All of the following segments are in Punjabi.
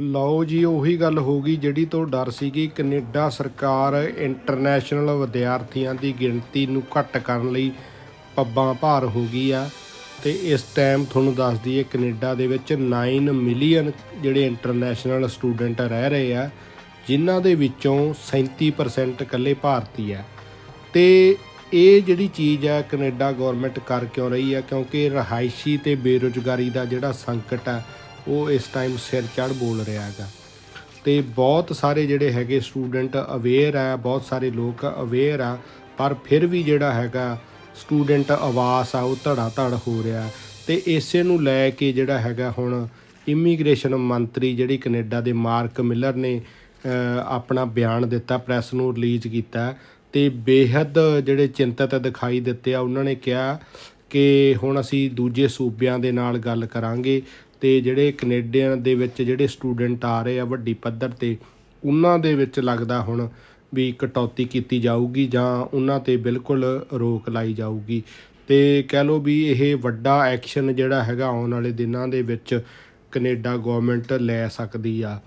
ਲਓ ਜੀ, ਉਹੀ ਗੱਲ ਹੋ ਗਈ ਜਿਹੜੀ ਤੋਂ ਡਰ ਸੀਗੀ ਕੈਨੇਡਾ ਸਰਕਾਰ ਇੰਟਰਨੈਸ਼ਨਲ ਵਿਦਿਆਰਥੀਆਂ ਦੀ ਗਿਣਤੀ ਨੂੰ ਘੱਟ ਕਰਨ ਲਈ ਪੱਬਾਂ ਭਾਰ ਹੋ ਗਈ ਆ। ਤੇ ਇਸ ਟਾਈਮ ਤੁਹਾਨੂੰ ਦੱਸ ਦਈਏ, ਕੈਨੇਡਾ ਦੇ ਵਿੱਚ 9 ਮਿਲੀਅਨ ਜਿਹੜੇ ਇੰਟਰਨੈਸ਼ਨਲ ਸਟੂਡੈਂਟ ਰਹਿ ਰਹੇ ਆ, ਜਿਨ੍ਹਾਂ ਦੇ ਵਿੱਚੋਂ 37% ਇਕੱਲੇ ਭਾਰਤੀ ਆ। ਤੇ ਇਹ ਜਿਹੜੀ ਚੀਜ਼ ਆ, ਕੈਨੇਡਾ ਗਵਰਨਮੈਂਟ ਕਰ ਕਿਉਂ ਰਹੀ ਆ? ਕਿਉਂਕਿ ਰਹਾਇਸ਼ੀ ਤੇ ਬੇਰੁਜ਼ਗਾਰੀ ਦਾ ਜਿਹੜਾ ਸੰਕਟ ਆ ਉਹ ਇਸ ਟਾਈਮ ਸਿਰ ਚੜ ਬੋਲ ਰਿਹਾ ਹੈਗਾ। ਤੇ ਬਹੁਤ ਸਾਰੇ ਜਿਹੜੇ ਹੈਗੇ ਸਟੂਡੈਂਟ ਅਵੇਅਰ ਆ, ਬਹੁਤ ਸਾਰੇ ਲੋਕ ਅਵੇਅਰ ਆ, ਪਰ ਫਿਰ ਵੀ ਜਿਹੜਾ ਹੈਗਾ ਸਟੂਡੈਂਟ ਆਵਾਸ ਆ, ਉਹ ਧੜਾ ਧੜ ਹੋ ਰਿਹਾ। ਤੇ ਇਸੇ ਨੂੰ ਲੈ ਕੇ ਜਿਹੜਾ ਹੈਗਾ ਹੁਣ ਇਮੀਗ੍ਰੇਸ਼ਨ ਮੰਤਰੀ ਜਿਹੜੀ ਕੈਨੇਡਾ ਦੇ ਮਾਰਕ ਮਿਲਰ ਨੇ ਆਪਣਾ ਬਿਆਨ ਦਿੱਤਾ ਪ੍ਰੈਸ ਨੂੰ ਰਿਲੀਜ਼ ਕੀਤਾ। ਤੇ ਬੇਹੱਦ ਜਿਹੜੇ ਚਿੰਤਤ ਦਿਖਾਈ ਦਿੱਤੇ ਆ, ਉਹਨਾਂ ਨੇ ਕਿਹਾ ਕਿ ਹੁਣ ਅਸੀਂ ਦੂਜੇ ਸੂਬਿਆਂ ਦੇ ਨਾਲ ਗੱਲ ਕਰਾਂਗੇ ਤੇ ਜਿਹੜੇ ਕੈਨੇਡੀਅਨ ਦੇ ਵਿੱਚ ਜਿਹੜੇ ਸਟੂਡੈਂਟ ਆ ਰਹੇ ਆ ਵੱਡੀ ਪੱਧਰ ਤੇ, ਉਹਨਾਂ ਦੇ ਵਿੱਚ ਲੱਗਦਾ ਹੁਣ ਵੀ ਕਟੌਤੀ ਕੀਤੀ ਜਾਊਗੀ ਜਾਂ ਉਹਨਾਂ ਤੇ ਬਿਲਕੁਲ ਰੋਕ ਲਾਈ ਜਾਊਗੀ। ਤੇ ਕਹਿ ਲਓ ਵੀ ਇਹ ਵੱਡਾ ਐਕਸ਼ਨ ਜਿਹੜਾ ਹੈਗਾ ਆਉਣ ਵਾਲੇ ਦਿਨਾਂ ਦੇ ਵਿੱਚ ਕੈਨੇਡਾ ਗਵਰਨਮੈਂਟ ਲੈ ਸਕਦੀ ਆ।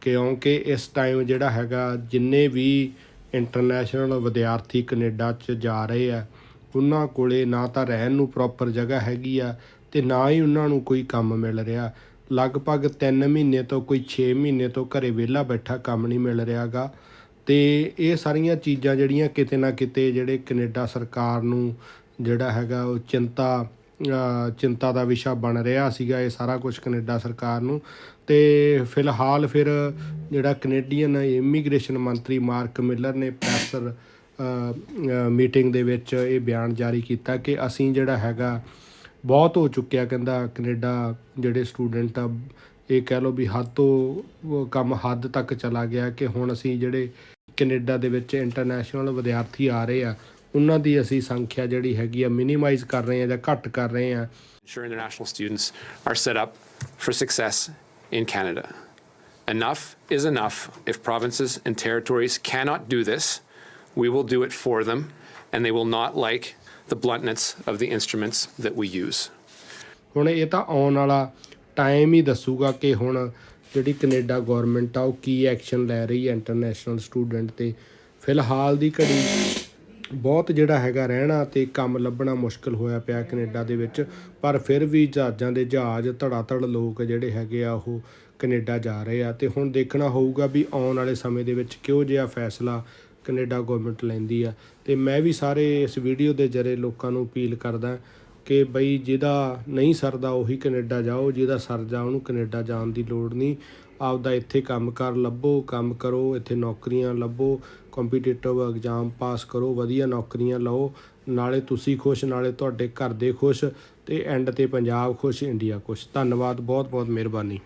ਕਿਉਂਕਿ ਇਸ ਟਾਈਮ ਜਿਹੜਾ ਹੈਗਾ, ਜਿੰਨੇ ਵੀ ਇੰਟਰਨੈਸ਼ਨਲ ਵਿਦਿਆਰਥੀ ਕੈਨੇਡਾ 'ਚ ਜਾ ਰਹੇ ਆ ਉਹਨਾਂ ਕੋਲੇ ਨਾ ਤਾਂ ਰਹਿਣ ਨੂੰ ਪ੍ਰੋਪਰ ਜਗ੍ਹਾ ਹੈਗੀ ਆ ਤੇ ਨਾ ਹੀ ਉਹਨਾਂ ਨੂੰ ਕੋਈ ਕੰਮ ਮਿਲ ਰਿਹਾ। ਲਗਭਗ 3 ਮਹੀਨੇ ਤੋਂ ਕੋਈ 6 ਮਹੀਨੇ ਤੋਂ ਘਰੇ ਵਿਹਲਾ ਬੈਠਾ ਕੰਮ ਨਹੀਂ ਮਿਲ ਰਿਹਾਗਾ। ਤੇ ਇਹ ਸਾਰੀਆਂ ਚੀਜ਼ਾਂ ਜਿਹੜੀਆਂ ਕਿਤੇ ਨਾ ਕਿਤੇ ਜਿਹੜੇ ਕੈਨੇਡਾ ਸਰਕਾਰ ਨੂੰ ਜਿਹੜਾ ਹੈਗਾ ਉਹ ਚਿੰਤਾ ਚਿੰਤਾ ਦਾ ਵਿਸ਼ਾ ਬਣ ਰਿਹਾ ਸੀਗਾ ਇਹ ਸਾਰਾ ਕੁਝ ਕੈਨੇਡਾ ਸਰਕਾਰ ਨੂੰ। ਤੇ ਫਿਲਹਾਲ ਫਿਰ ਜਿਹੜਾ ਕੈਨੇਡੀਅਨ ਇਮੀਗ੍ਰੇਸ਼ਨ ਮੰਤਰੀ ਮਾਰਕ ਮਿਲਰ ਨੇ ਪ੍ਰੈਸ ਮੀਟਿੰਗ ਦੇ ਵਿੱਚ ਇਹ ਬਿਆਨ ਜਾਰੀ ਕੀਤਾ ਕਿ ਅਸੀਂ ਜਿਹੜਾ ਹੈਗਾ ਬਹੁਤ ਹੋ ਚੁੱਕਿਆ ਕਹਿੰਦਾ ਕੈਨੇਡਾ ਜਿਹੜੇ ਸਟੂਡੈਂਟ ਆ ਇਹ ਕਹਿ ਲਓ ਵੀ ਹੱਦ ਤੋਂ ਕੰਮ ਹੱਦ ਤੱਕ ਚਲਾ ਗਿਆ ਕਿ ਹੁਣ ਅਸੀਂ ਜਿਹੜੇ ਕੈਨੇਡਾ ਦੇ ਵਿੱਚ ਇੰਟਰਨੈਸ਼ਨਲ ਵਿਦਿਆਰਥੀ ਆ ਰਹੇ ਆ ਉਹਨਾਂ ਦੀ ਅਸੀਂ ਸੰਖਿਆ ਜਿਹੜੀ ਹੈਗੀ ਆ ਮਿਨੀਮਾਈਜ਼ ਕਰ ਰਹੇ ਆ ਜਾਂ ਘੱਟ ਕਰ ਰਹੇ ਆ ensure international students are set up for success in Canada. Enough is enough. If provinces and territories cannot do this, we will do it for them, and they will not like the bluntness of the instruments that we use. ਹੁਣ ਇਹ ਤਾਂ ਆਉਣ ਵਾਲਾ ਟਾਈਮ ਹੀ ਦੱਸੂਗਾ ਕਿ ਹੁਣ ਜਿਹੜੀ ਕੈਨੇਡਾ ਗਵਰਨਮੈਂਟ ਆ ਉਹ ਕੀ ਐਕਸ਼ਨ ਲੈ ਰਹੀ ਹੈ ਇੰਟਰਨੈਸ਼ਨਲ ਸਟੂਡੈਂਟ ਤੇ ਫਿਲਹਾਲ ਦੀ ਘੜੀ ਬਹੁਤ ਜਿਹੜਾ ਹੈਗਾ ਰਹਿਣਾ ਤੇ ਕੰਮ ਲੱਭਣਾ ਮੁਸ਼ਕਲ ਹੋਇਆ ਪਿਆ ਕੈਨੇਡਾ ਦੇ ਵਿੱਚ ਪਰ ਫਿਰ ਵੀ ਜਹਾਜ਼ਾਂ ਦੇ ਜਹਾਜ਼ ਧੜਾ ਧੜ ਲੋਕ ਜਿਹੜੇ ਹੈਗੇ ਆ ਉਹ ਕੈਨੇਡਾ ਜਾ ਰਹੇ ਆ ਤੇ ਹੁਣ ਦੇਖਣਾ ਹੋਊਗਾ ਵੀ ਆਉਣ ਵਾਲੇ ਸਮੇਂ ਦੇ ਵਿੱਚ ਕਿਹੋ ਜਿਹਾ ਫੈਸਲਾ ਕੈਨੇਡਾ ਗਵਰਨਮੈਂਟ ਲੈਂਦੀ ਆ। ਤੇ ਮੈਂ ਵੀ ਸਾਰੇ ਇਸ ਵੀਡੀਓ ਦੇ ਜਰੇ ਲੋਕਾਂ ਨੂੰ ਅਪੀਲ ਕਰਦਾ ਕਿ ਬਈ ਜਿਹਦਾ ਨਹੀਂ ਸਰਦਾ ਉਹੀ ਕੈਨੇਡਾ ਜਾਓ, ਜਿਹਦਾ ਸਰ ਜਾ ਉਹਨੂੰ ਕੈਨੇਡਾ ਜਾਣ ਦੀ ਲੋੜ ਨਹੀਂ। ਆਪਦਾ ਇੱਥੇ ਕੰਮ ਕੰਮਕਾਰ ਲੱਭੋ, ਕੰਮ ਕਰੋ, ਇੱਥੇ ਨੌਕਰੀਆਂ ਲੱਭੋ ਕੰਪੀਟੀਟਿਵ ਐਗਜ਼ਾਮ ਪਾਸ ਕਰੋ, ਵਧੀਆ ਨੌਕਰੀਆਂ ਲਓ, ਨਾਲੇ ਤੁਸੀਂ ਖੁਸ਼, ਨਾਲੇ ਤੁਹਾਡੇ ਘਰ ਦੇ ਖੁਸ਼, ਤੇ ਐਂਡ ਤੇ ਪੰਜਾਬ ਖੁਸ਼ ਇੰਡੀਆ ਖੁਸ਼। ਧੰਨਵਾਦ ਬਹੁਤ ਬਹੁਤ ਮਿਹਰਬਾਨੀ।